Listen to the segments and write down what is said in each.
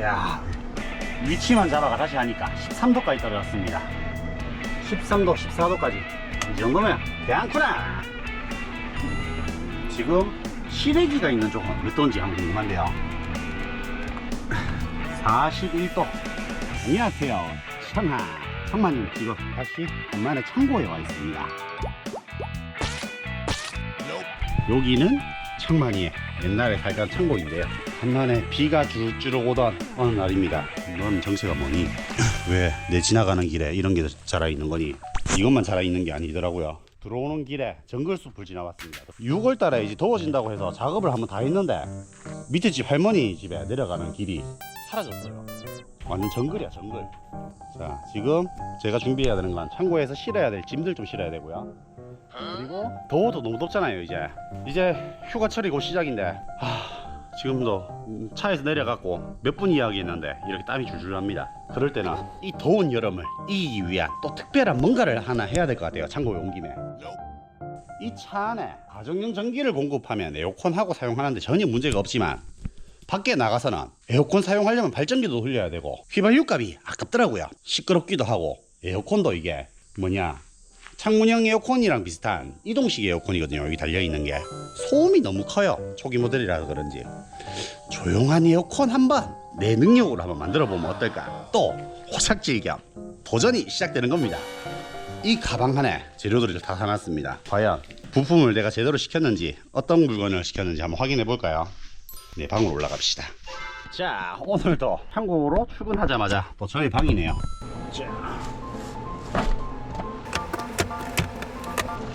야 위치만 잡아가 다시 하니까 13도까지 떨어졌습니다. 13도 14도까지. 이 정도면 괜찮구나. 지금 시래기가 있는 쪽은 몇 도인지 한번 궁금한데요. 41도. 안녕하세요. 청하 청마님 지금 다시 간만에 창고에 와 있습니다. 여기는 청만이의 옛날에 살던 창고인데요 간만에 비가 주르륵 오던 어느 날입니다 넌 정체가 뭐니? 왜 내 지나가는 길에 이런 게 자라 있는 거니? 이것만 자라 있는 게 아니더라고요 들어오는 길에 정글숲을 지나왔습니다 6월 달에 이제 더워진다고 해서 작업을 한번 다 했는데 밑에 집 할머니 집에 내려가는 길이 사라졌어요. 완전 정글이야 정글. 자 지금 제가 준비해야 되는 건 창고에서 실어야 될 짐들 좀 실어야 되고요. 그리고 더워도 너무 덥잖아요 이제. 이제 휴가철이 곧 시작인데 하, 지금도 차에서 내려갖고 몇 분 이야기했는데 이렇게 땀이 줄줄 납니다. 그럴 때는 이 더운 여름을 이기기 위한 또 특별한 뭔가를 하나 해야 될 것 같아요 창고에 온 김에. 이 차 안에 가정용 전기를 공급하면 에어컨하고 사용하는데 전혀 문제가 없지만 밖에 나가서는 에어컨 사용하려면 발전기도 돌려야 되고 휘발유 값이 아깝더라고요. 시끄럽기도 하고 에어컨도 이게 뭐냐 창문형 에어컨이랑 비슷한 이동식 에어컨이거든요. 여기 달려있는 게. 소음이 너무 커요. 초기 모델이라서 그런지. 조용한 에어컨 한번 내 능력으로 한번 만들어 보면 어떨까? 또 호착질 겸 도전이 시작되는 겁니다. 이 가방 안에 재료들을 다 사놨습니다. 과연 부품을 내가 제대로 시켰는지 어떤 물건을 시켰는지 한번 확인해 볼까요 네 방으로 올라갑시다. 자 오늘도 한국으로 출근하자마자 또 저희 방이네요. 자,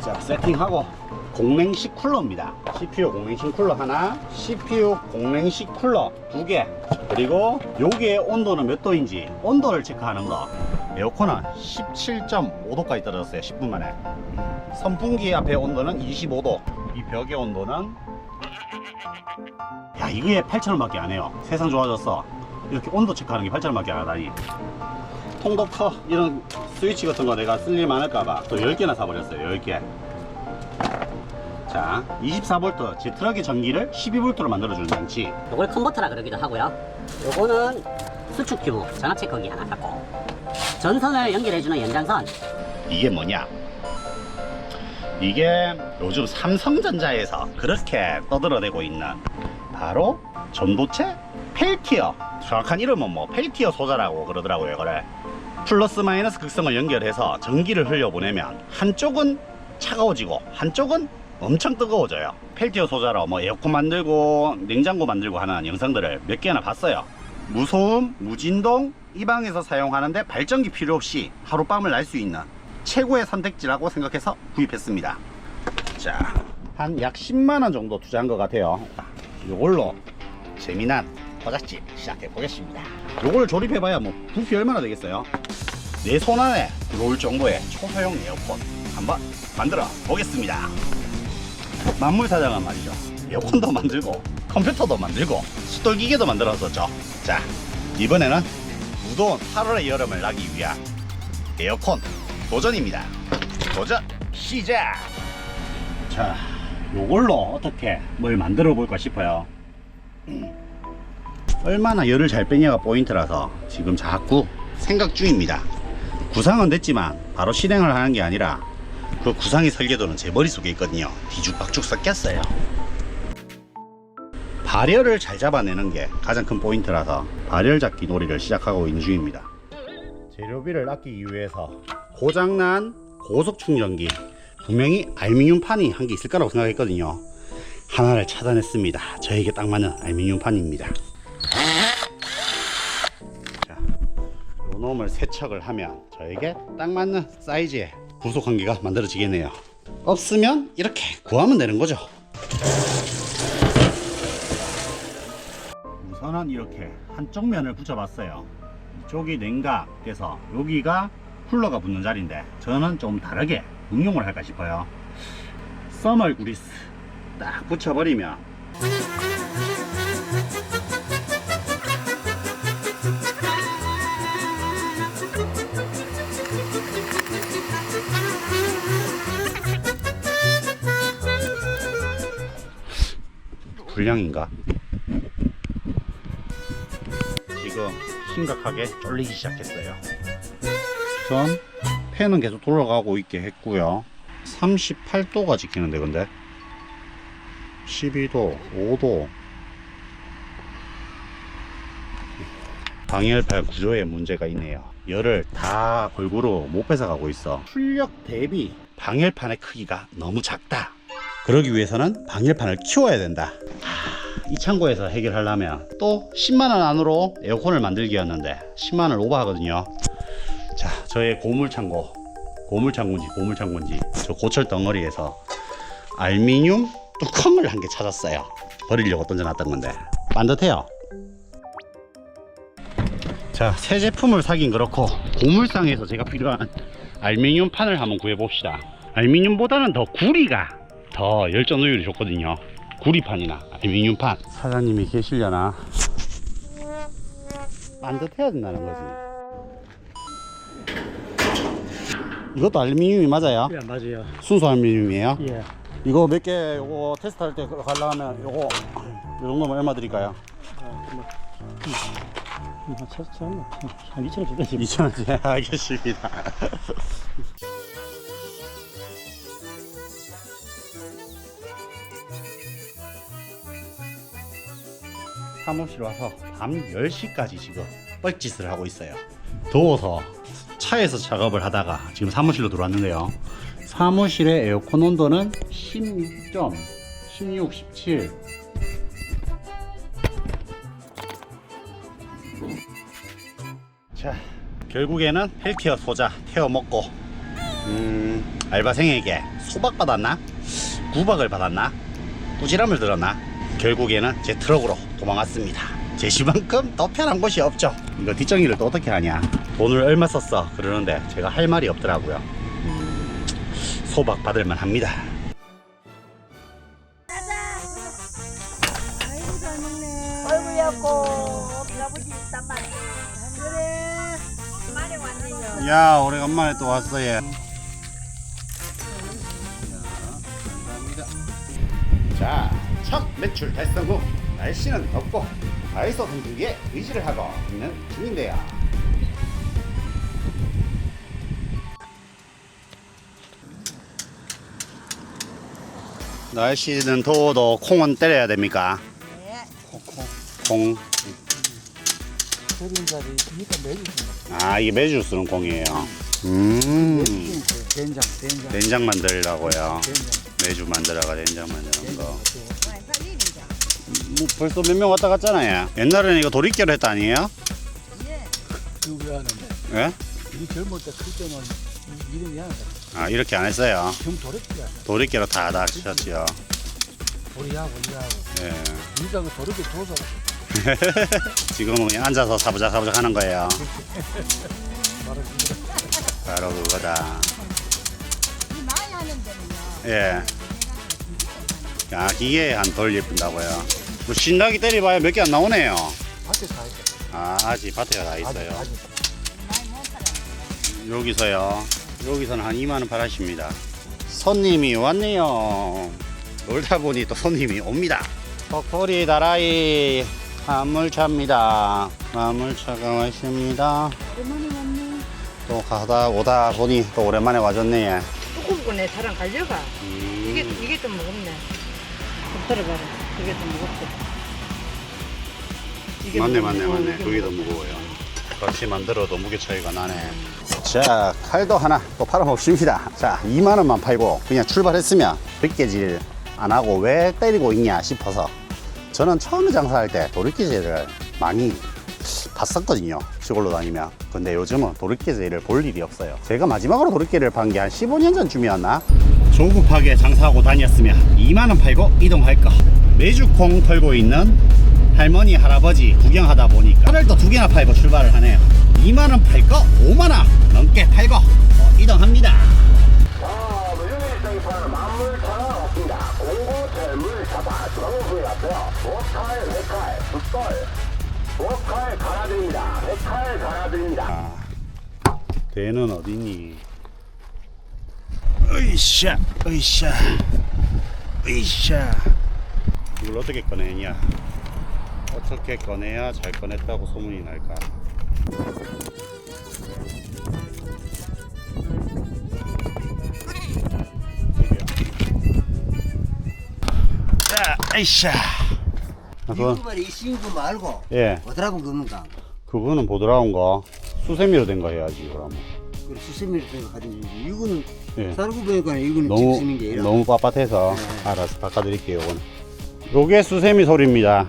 자 세팅하고 공랭식 쿨러입니다. CPU 공랭식 쿨러 하나 CPU 공랭식 쿨러 두 개. 그리고 여기에 온도는 몇 도인지 온도를 체크하는 거. 에어컨은 17.5도까지 떨어졌어요 10분 만에. 선풍기 앞에 온도는 25도 이 벽의 온도는 야 이게 8,000원밖에 안 해요. 세상 좋아졌어 이렇게 온도 체크하는 게 8,000원밖에 안 하다니. 통도 커. 이런 스위치 같은 거 내가 쓸 일 많을까봐. 또 10개나 사버렸어요 10개. 자 24V 제 트럭의 전기를 12V로 만들어주는 장치. 요걸 컨버터라 그러기도 하고요. 요거는 수축 튜브 전압 체크기 하나 갖고 전선을 연결해주는 연장선. 이게 뭐냐? 이게 요즘 삼성전자에서 그렇게 떠들어대고 있는 바로 전도체 펠티어. 정확한 이름은 뭐 펠티어 소자라고 그러더라고요 이거를. 플러스 마이너스 극성을 연결해서 전기를 흘려보내면 한쪽은 차가워지고 한쪽은 엄청 뜨거워져요. 펠티어 소자로 뭐 에어컨 만들고 냉장고 만들고 하는 영상들을 몇 개나 봤어요. 무소음, 무진동 이 방에서 사용하는데 발전기 필요 없이 하룻밤을 날 수 있는 최고의 선택지라고 생각해서 구입했습니다. 자, 한 약 10만원 정도 투자한 것 같아요 이걸로 재미난 허작집 시작해 보겠습니다. 요걸 조립해봐야 뭐 부피 얼마나 되겠어요? 내 손 안에 들어올 정도의 초소형 에어컨 한번 만들어 보겠습니다. 만물사장은 말이죠. 에어컨도 만들고 컴퓨터도 만들고 숫돌기계도 만들었었죠. 자 이번에는 무더운 8월의 여름을 나기 위한 에어컨 도전입니다. 도전 시작! 자 요걸로 어떻게 뭘 만들어 볼까 싶어요. 음, 얼마나 열을 잘 빼냐가 포인트라서 지금 자꾸 생각 중입니다. 구상은 됐지만 바로 실행을 하는 게 아니라 그 구상의 설계도는 제 머릿속에 있거든요. 뒤죽박죽 섞였어요. 발열을 잘 잡아내는 게 가장 큰 포인트라서 발열 잡기 놀이를 시작하고 있는 중입니다. 재료비를 아끼기 위해서 고장난 고속 충전기 분명히 알루미늄 판이 한 개 있을 거라고 생각했거든요. 하나를 찾아냈습니다. 저에게 딱 맞는 알루미늄 판입니다. 자, 요 놈을 세척을 하면 저에게 딱 맞는 사이즈의 부속 한 개가 만들어지겠네요. 없으면 이렇게 구하면 되는 거죠. 우선은 이렇게 한쪽 면을 붙여봤어요. 이쪽이 냉각돼서 여기가 쿨러가 붙는 자리인데 저는 좀 다르게 응용을 할까 싶어요 써멀 그리스 딱 붙여버리면 불량인가? 지금 심각하게 쫄리기 시작했어요. 우선 팬은 계속 돌아가고 있게 했고요. 38도가 지키는데 근데 12도, 5도 방열판 구조에 문제가 있네요. 열을 다 골고루 못 뺏어가고 있어. 출력 대비 방열판의 크기가 너무 작다. 그러기 위해서는 방열판을 키워야 된다. 하, 이 창고에서 해결하려면 또 10만원 안으로 에어컨을 만들기였는데 10만원을 오버하거든요. 자, 저의 고물창고, 고물창고인지 고물창고인지 저 고철 덩어리에서 알미늄 뚜껑을 한 개 찾았어요. 버리려고 던져놨던 건데 반듯해요. 자, 새 제품을 사긴 그렇고 고물상에서 제가 필요한 알미늄 판을 한번 구해봅시다. 알미늄보다는 더 구리가 더 열전 우율이 좋거든요. 구리판이나 알미늄 판. 사장님이 계시려나? 반듯해야 된다는 거지. 이것도 알미늄이 맞아요? 예, 맞아요. 순수 알미늄이에요? 예. 이거 몇 개 요거 테스트 할 때 가려면 요거 이 정도면 얼마 드릴까요? 한 천, 천, 한 2천 원 주다 2,000원째 알겠습니다. 사무실 와서 밤 10시까지 지금 뻘짓을 하고 있어요. 더워서 차에서 작업을 하다가 지금 사무실로 들어왔는데요. 사무실의 에어컨 온도는 16점, 16, 17. 자, 결국에는 헬티어 소자 태워 먹고, 음, 알바생에게 소박 받았나? 구박을 받았나? 꾸지람을 들었나? 결국에는 제 트럭으로 도망갔습니다. 제 집만큼 더 편한 곳이 없죠. 이거 뒷정리를 또 어떻게 하냐? 돈을 얼마 썼어? 그러는데 제가 할 말이 없더라고요. 음, 소박 받을만 합니다. 아이고 잘 먹네. 아이고 야고 우리 아버지 있단 말이야. 그래. 많이 왔네요. 야, 오래간만에 또 왔어, 얘. 자, 첫 매출 달성 후 날씨는 덥고 다이소 선두기에 의지를 하고 있는 중인데요. 날씨는 더워도 콩은 때려야 됩니까? 네. 콩. 소림자리 그니까 매주. 아, 이게 매주 쓰는 콩이에요. 음. 된장, 된장, 된장 만들려고요. 된장. 매주 만들어가 된장 만드는 거. 뭐 벌써 몇 명 왔다 갔잖아 요. 옛날에는 이거 도리깨로 했다 아니에요? 예. 그왜 하는데? 예? 우리 젊을 때 클 때는 이- 이름이 하나 아 이렇게 안 했어요. 형 도래끼야. 도리깨로 다 다 하셨지요. 우리하고 우리하고. 예. 우리가 그 도래끼 도서 지금은 그냥 앉아서 사부작 사부작 하는 거예요. 바로 그거. 바로 그거다. 이 많이 하는 데는요. 예. 야 기계에 한 돌 예쁜다고요. 뭐 신나게 때려봐야 몇 개 안 나오네요. 밭에 사 있어. 아 아직 밭에가 다 있어요. 아직, 아직. 여기서요. 여기서는 한 2만 원 팔아십니다. 손님이 왔네요. 놀다 보니 또 손님이 옵니다. 덕소리 다라이 화물차입니다. 화물차가 왔습니다. 오랜만에 왔네. 또 가다 오다 보니 또 오랜만에 와줬네. 두껍고 내 사랑 가져가. 이게 음, 이게 좀 무겁네. 좀 들어봐라. 이게 좀 무겁고. 이게 맞네. 맞네 어, 맞네. 이게 그게 더. 무거워요. 같이 만들어도 무게 차이가 나네. 자 칼도 하나 또 팔아먹습니다. 자 2만 원만 팔고 그냥 출발했으면 벗겨질 안 하고 왜 때리고 있냐 싶어서 저는 처음에 장사할 때 도리깨질을 많이 봤었거든요. 시골로 다니면. 근데 요즘은 도리깨질을 볼 일이 없어요. 제가 마지막으로 도리깨를 판 게 한 15년 전쯤이었나? 조급하게 장사하고 다녔으면 2만원 팔고 이동할 거. 메주콩 털고 있는 할머니, 할아버지 구경하다 보니까 차를 또 두 개나 팔고 출발을 하네요. 2만원 팔고 5만원 넘게 팔고 어, 이동합니다. 아, 대는 어디니? 으이샤, 으이샤, 으이샤. 이걸 어떻게 꺼내냐? 어떻게 꺼내야 잘 꺼냈다고 소문이 날까? 자. 아, 그건 유튜브에 이신 거 말고 예, 어디라고 그럽니까? 그거는 보드라운 거 수세미로 된 거 해야지 그러면. 그 수세미를 가지고 이거는 예. 살고 보니까 이거는 너무 집 쓰는 게 아니라 너무 빳빳해서 알아서 바꿔드릴게요. 이거는. 요게 수세미 소리입니다.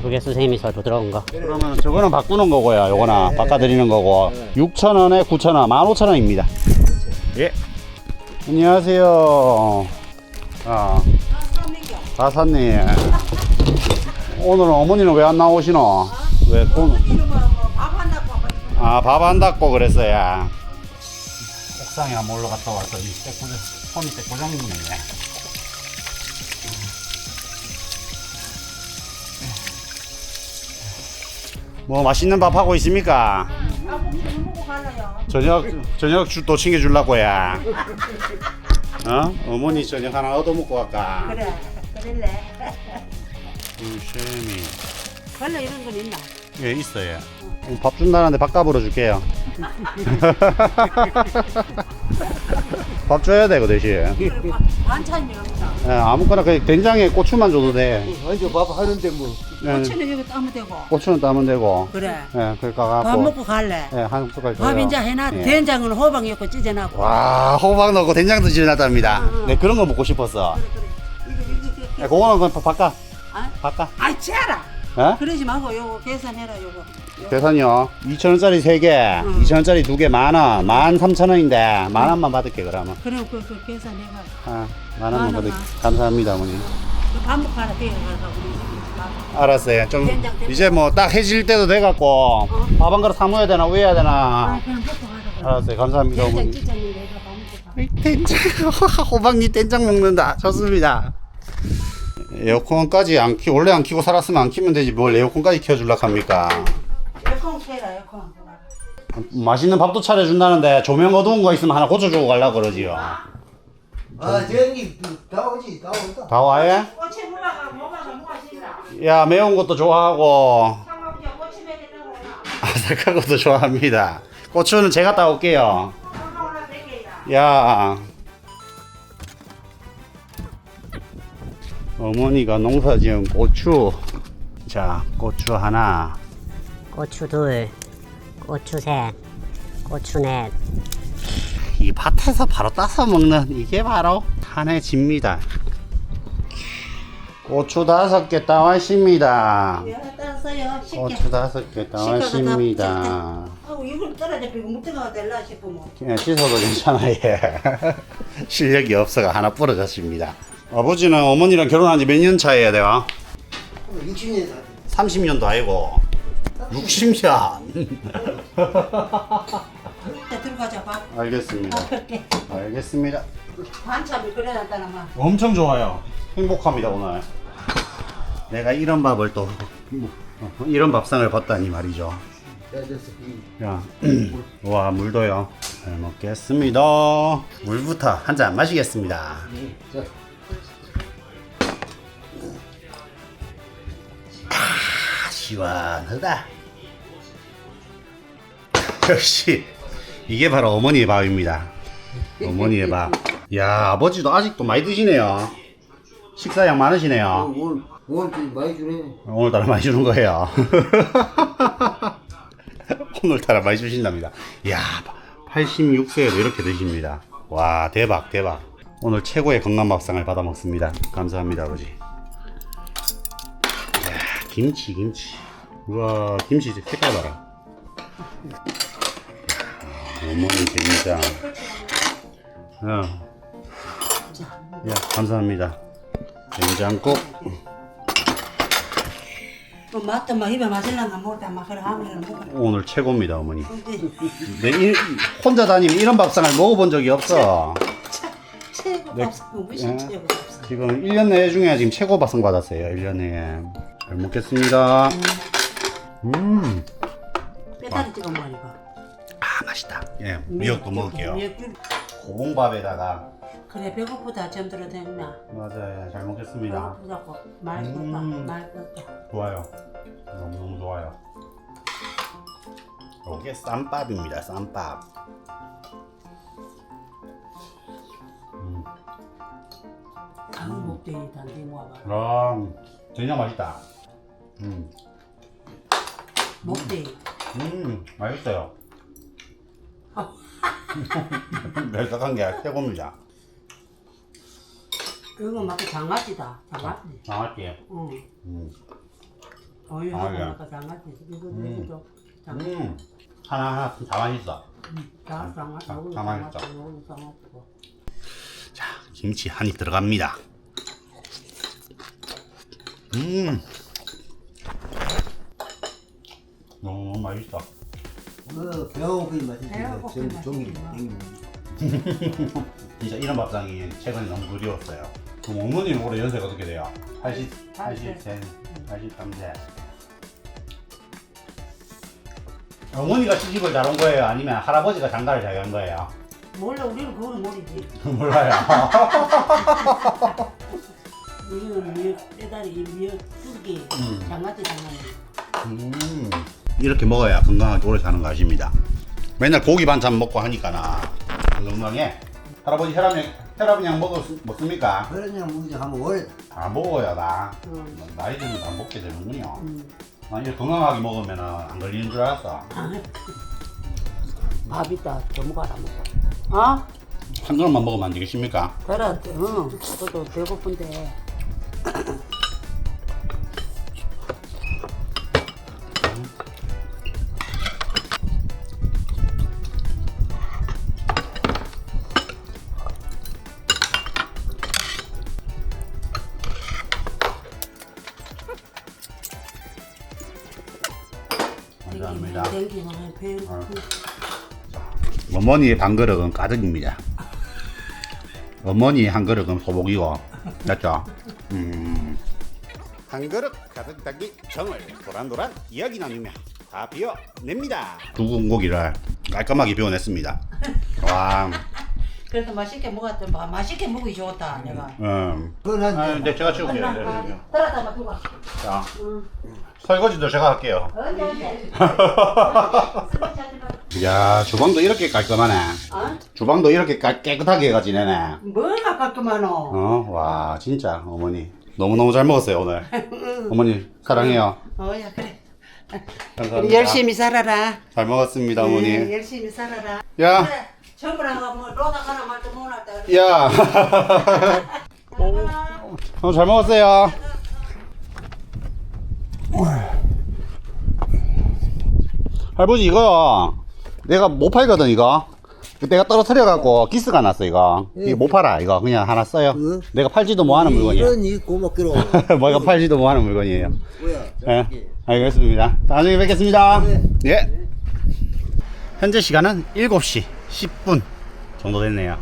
그게 수세미 설 부드러운 거. 그러면 저거는 바꾸는 거고요. 요거나 네. 바꿔드리는 거고. 6,000원에 9,000원, 15,000원입니다. 예. 안녕하세요. 아. 다 샀네. 오늘은 어머니는 왜 안 나오시노? 왜 돈? 아, 밥 한다고 그랬어요. 옥상에 한번 올라갔다 왔더니 때고장, 손이 때고장 묻네. 뭐 맛있는 밥 하고 있습니까? 저녁 저녁 주, 또 챙겨주려고야. 어? 어머니 저녁 하나 얻어 먹고 갈까? 그래, 그럴래. 두쉐미. 원래 이런 건 있나? 예 있어요. 어, 밥 준다는데 밥 값으로 줄게요. 밥 줘야 돼 그 대신. 반찬이 없다. 예, 아무거나 그 된장에 고추만 줘도 돼. 먼저 밥 하는데 뭐 예, 고추는 여기 따면 되고. 고추는 따면 되고. 그래. 예, 그러니까 갖고. 밥 먹고 갈래. 예, 한 숟갈 줘요. 밥 이제 해놔. 예. 된장은 호박 넣고 찢어놨고. 와 호박 넣고 된장도 지어놨답니다. 네 그런 거 먹고 싶었어. 예, 그거는 그냥 바꿔. 아? 바꿔. 아이, 째라. 어? 그러지 말고 요거 계산해라, 요거. 계산요. 2,000원짜리 3개, 2,000원짜리 2개 만원, 13,000원인데, 만원만 받을게, 그러면. 그럼 그, 그 계산해가. 아, 만원만 만 받을게. 원만. 감사합니다, 어머니. 하라, 가서 우리 집에 가서. 알았어요. 좀, 된장, 된장. 이제 뭐 딱 해질 때도 돼갖고, 밥 한 그릇 사모야 되나, 왜 해야 되나. 아, 먹고 가라. 알았어요. 감사합니다, 된장 어머니. 찢었는데 내가 밥 먹고 가. 이 된장, 호박잎 된장 먹는다. 좋습니다. 에어컨까지 안 키, 원래 안 키고 살았으면 안 키면 되지. 뭘 에어컨까지 켜줄라 합니까? 맛있는 밥도 차려준다는데 조명 어두운 거 있으면 하나 고쳐주고 가려고 그러지요. 아 저기 다 오지 다 온다 다 와요? 꽃이 물어가, 뭐가 뭐가 싫라. 야 매운 것도 좋아하고 상관없이 꽃이. 아삭한 것도 좋아합니다. 고추는 제가 따올게요. 상관없나. 야 어머니가 농사 지은 고추 자 고추 하나 고추 둘, 고추 셋, 고추 넷. 이 밭에서 바로 따서 먹는 이게 바로 한해집니다. 고추 다섯 개 따왔습니다. 쉽게. 고추 다섯 개 따왔습니다. 아우 이걸 떨어져 비고 묵대가 될라 싶으면 그냥 씻어도 괜찮아요. 예. 실력이 없어가 하나 부러졌습니다. 아버지는 어머니랑 결혼한 지 몇 년 차예요, 내가? 60년 살 30년도 아니고 60년. 자 들어가자 밥 알겠습니다. 먹을게 알겠습니다. 반찬을 끓여놨다나 막 엄청 좋아요. 행복합니다 오늘. 내가 이런 밥을 또 어, 이런 밥상을 봤다니 말이죠. 야, 와 물도요. 잘 먹겠습니다. 물부터 한 잔 마시겠습니다. 아, 시원하다. 역시 이게 바로 어머니의 밥입니다. 어머니의 밥. 야 아버지도 아직도 많이 드시네요. 식사량 많으시네요. 오늘 오늘 좀 많이 주네 오늘따라 많이 주는 거예요. 오늘따라 많이 주신답니다. 이야, 86세에도 이렇게 드십니다. 와, 대박, 대박. 오늘 최고의 건강 밥상을 받아 먹습니다. 감사합니다, 아버지. 이야, 김치, 김치. 우와, 김치 색깔 봐라. 어머니 된장. 어. 야, 감사합니다. 된장국. 뭐 맛도 막 입에 마실란가 먹다 막 그래 하면 먹어라 오늘 최고입니다, 어머니. 내 이, 혼자 다니면 이런 밥상을 먹어본 적이 없어. 최고 네. 밥상 무슨 예. 최고 밥상 지금 1년 내에 중에 지금 최고 밥상 받았어요, 1년 내에. 잘 먹겠습니다. 음, 빼다리 찍어 맛있다. 예, 미역도 먹을게요. 미역 줄 고봉밥에다가 그래 배고프다 점들어 됐나 맞아요. 잘 먹겠습니다. 배고프다고 맛있었다 음. 맛있었다 좋아요. 너무 너무 좋아요. 이게 쌈밥입니다. 쌈밥. 음. 강 목대이 단디 모아봐 아, 진짜 맛있다. 음, 목대이 음, 맛있어요. 멸석한 게 최고입니다. 이거 맞고 장아찌다 장아찌 장아찌. 응 음, 어이하고 장아찌. 아까 장아찌 이거 음. 이거도 장아찌 음, 하나하나 다 맛있어. 다 장아찌 다- 여기 다 맛있어. 자, 김치 한 입 들어갑니다. 음, 너무 맛있어. 맛있지. 종이 맛있지. 땡기는. 진짜 이런 밥상이 최근에 너무 그리웠어요. 그럼 어머님 올해 연세가 어떻게 돼요? 80, 83, 83세. 어머니가 시집을 잘 온 거예요? 아니면 할아버지가 장가를 잘 간 거예요? 몰라 우리는 그거는 모르지 몰라요. 우리는 미역 빼다리 미역 뚜기 음. 장아찌 장아찌 음, 이렇게 먹어야 건강하게 오래 사는 거 아십니다. 맨날 고기 반찬 먹고 하니까 나 건강해. 할아버지 혈압약, 혈압약 먹었, 먹습니까? 그러냐 문제 한번 오래 다 먹어요, 나. 응. 나이 들면 다 먹게 되는군요. 음. 아니, 건강하게 먹으면 안 걸리는 줄 알았어. 밥 있다 좀 가라 먹어 어? 한 그릇만 먹으면 안 되겠습니까? 그래 응 저도 배고픈데 배 아. 어머니의 반 그릇은 가득입니다. 어머니 한 그릇은 소복이고, 맞죠? 음. 한 그릇 가득 닭이 정을 도란도란 이야기 나누며 다 비워냅니다. 굵은 고기를 깔끔하게 비워냈습니다. 와, 그래서 맛있게 먹었더니 마- 맛있게 먹기 좋다 내가 음. 그건 아, 한 네, 제가 치울게요. 네, 네, 네. 들었다 두고 자, 설거지도 제가 할게요. 언제 언제 야, 주방도 이렇게 깔끔하네. 어? 주방도 이렇게 깔- 깨끗하게 해가 지내네. 뭐가 깔끔하노 어, 와, 진짜 어머니 너무너무 잘 먹었어요 오늘. 어머니 사랑해요. 어야 그래 감사합니다. 열심히 살아라 잘 먹었습니다 어머니. 네, 열심히 살아라 야, 그래 전부랑 뭐 로다 가나 말도 못났다 야, 어, 잘 먹었어요. 할아버지 이거 내가 못 팔거든 이거. 내가 떨어뜨려 갖고 기스가 났어 이거. 이거 못 팔아 이거 그냥 하나 써요. 응? 내가 팔지도 못하는 물건이야. 이런 이 고맙기로 뭐가 팔지도 못하는 물건이에요. 뭐야 예, 알겠습니다. 나중에 뵙겠습니다. 예. 현재 시간은 7시 10분 정도 됐네요.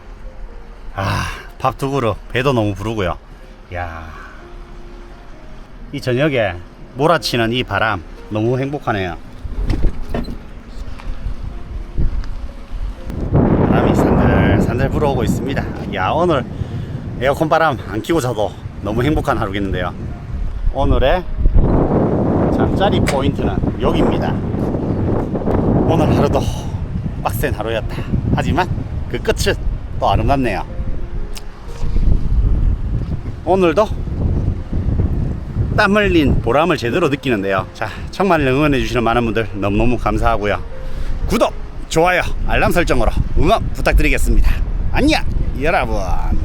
아, 밥 두 그릇, 배도 너무 부르고요. 야, 이 저녁에 몰아치는 이 바람 너무 행복하네요. 바람이 산들산들 불어오고 있습니다. 야, 오늘 에어컨 바람 안 켜고 자도 너무 행복한 하루겠는데요. 오늘의 잠자리 포인트는 여기입니다. 오늘 하루도 빡센 하루였다. 하지만 그 끝은 또 아름답네요. 오늘도 땀 흘린 보람을 제대로 느끼는데요. 자, 청만을 응원해주시는 많은 분들 너무너무 감사하고요. 구독, 좋아요, 알람 설정으로 응원 부탁드리겠습니다. 안녕, 여러분.